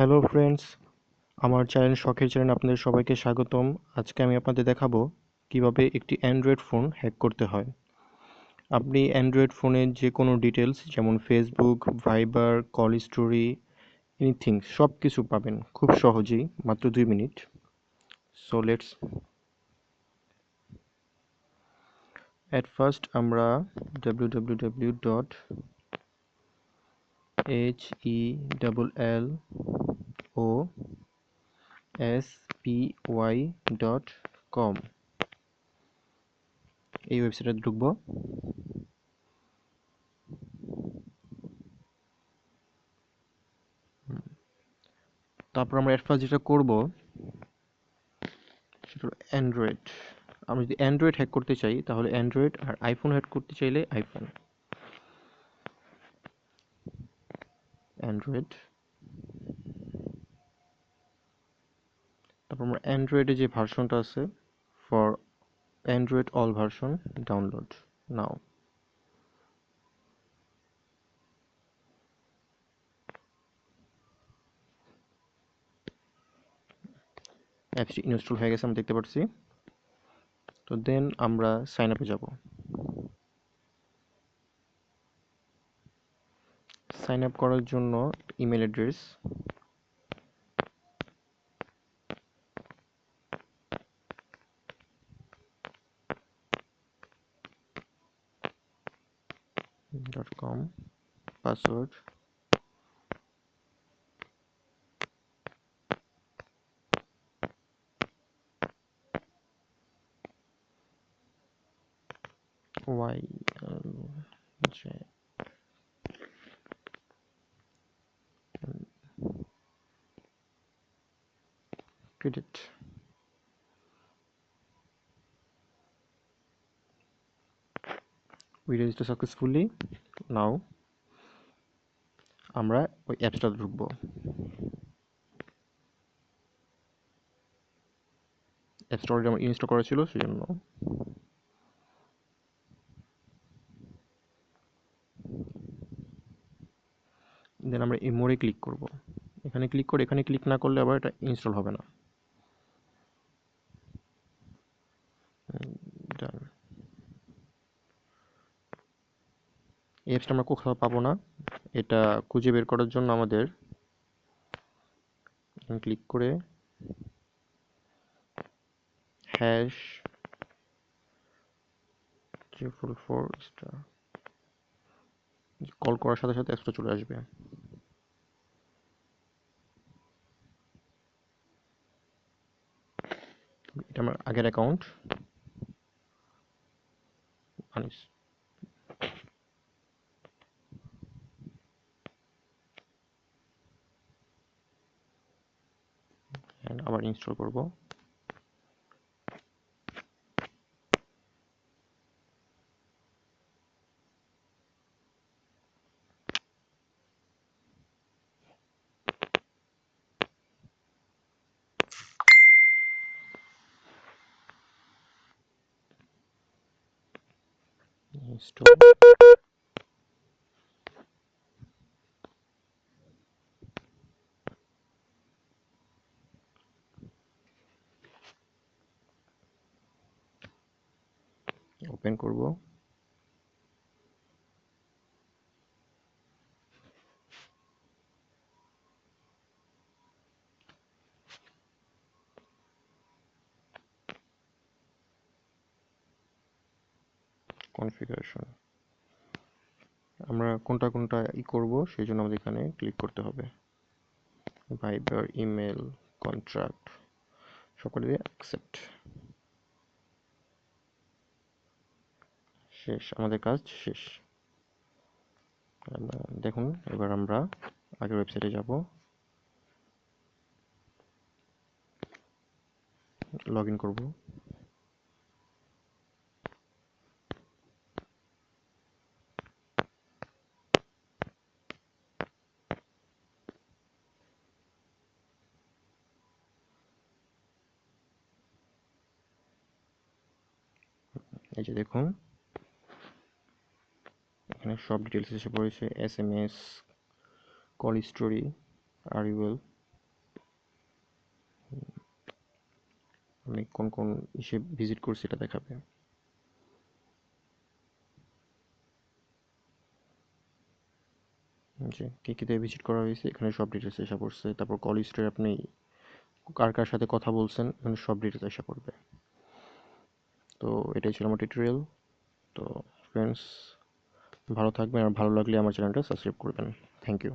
Hello friends, আমার channel শখের channel আপনাদের সবাইকে স্বাগতম। আজকে আমি আপনাদের দেখাবো কীভাবে একটি অ্যান্ড্রয়েড ফোন হ্যাক করতে হয়। আপনি অ্যান্ড্রয়েড ফোনের যে কোনো ডিটেলস যেমন ফেসবুক ভাইবার কল স্টোরি এনিথিং সব কিছু পাবেন খুব সহজেই, মাত্র দুই minute. So let's at first আমরা W W W dot H E double L O S P Y dot com এই ওয়েবসাইটে ঢুকব। তারপর আমরা এর ফার্স্ট যেটা করব, সেটা অ্যান্ড্রয়েড আমি যদি অ্যান্ড্রয়েড হ্যাক করতে চাই, তাহলে অ্যান্ড্রয়েড আর আইফোন হ্যাক করতে চাইলে আইফোন অ্যান্ড্রয়েড তারপর আমরা অ্যান্ড্রয়েডে যে ভার্সনটা আছে for Android all version download now অ্যাপসটি ইনস্টল হয়ে গেছে আমরা দেখতে পাচ্ছি তো দেন আমরা সাইন আপে যাব। সাইন আপ করার জন্য email address dot com password. Y l j. Credit we register successfully. Now, আমরা ওই অ্যাপসটা ঢুকবো। অ্যাপসটা অলরেডি আমার ইনস্টল করা ছিল সেই জন্য দেন আমরা এই মোড়ে ক্লিক করব। এখানে ক্লিক করে, এখানে ক্লিক না করলে আবার এটা ইনস্টল হবে না। এই অ্যাপসটা আমরা কোথাও পাবো না। এটা খুঁজে বের করার জন্য আমাদের ক্লিক করে hash triple four star call করার সাথে সাথে অ্যাপসটা চলে আসবে। এটা আমার আগের অ্যাকাউন্ট আনিস আবার ইনস্টল করব। Install ওপেন করব। কনফিগারেশন আমরা কোনটা কোনটা ই করব, সেই জন্য আমাদের এখানে ক্লিক করতে হবে। ভাইবার ইমেল কন্ট্রাক্ট সকলে দিয়ে অ্যাকসেপ্ট শেষ, আমাদের কাজ শেষ। দেখুন, এবার আমরা আগের ওয়েবসাইটে যাব। লগ ইন করব। এই যে দেখুন। এখানে সব ডিটেলস এসে পড়েছে S M S call story আর ইউএল আমি মানে কোন কোন ইসে ভিজিট করছি এটা দেখাবে। জি, কী কী দিয়ে ভিজিট করা হয়েছে, এখানে সব ডিটেলস এসে পড়ছে। তারপর কল স্টোরি আপনি কার কার সাথে কথা বলছেন, এখানে সব ডিটেলস এসে পড়বে। তো এটাই ছিল আমার টিউটোরিয়াল তো ফ্রেন্ডস ভালো থাকবেন আর ভালো লাগলে আমার চ্যানেলটা সাবস্ক্রাইব করবেন। Thank you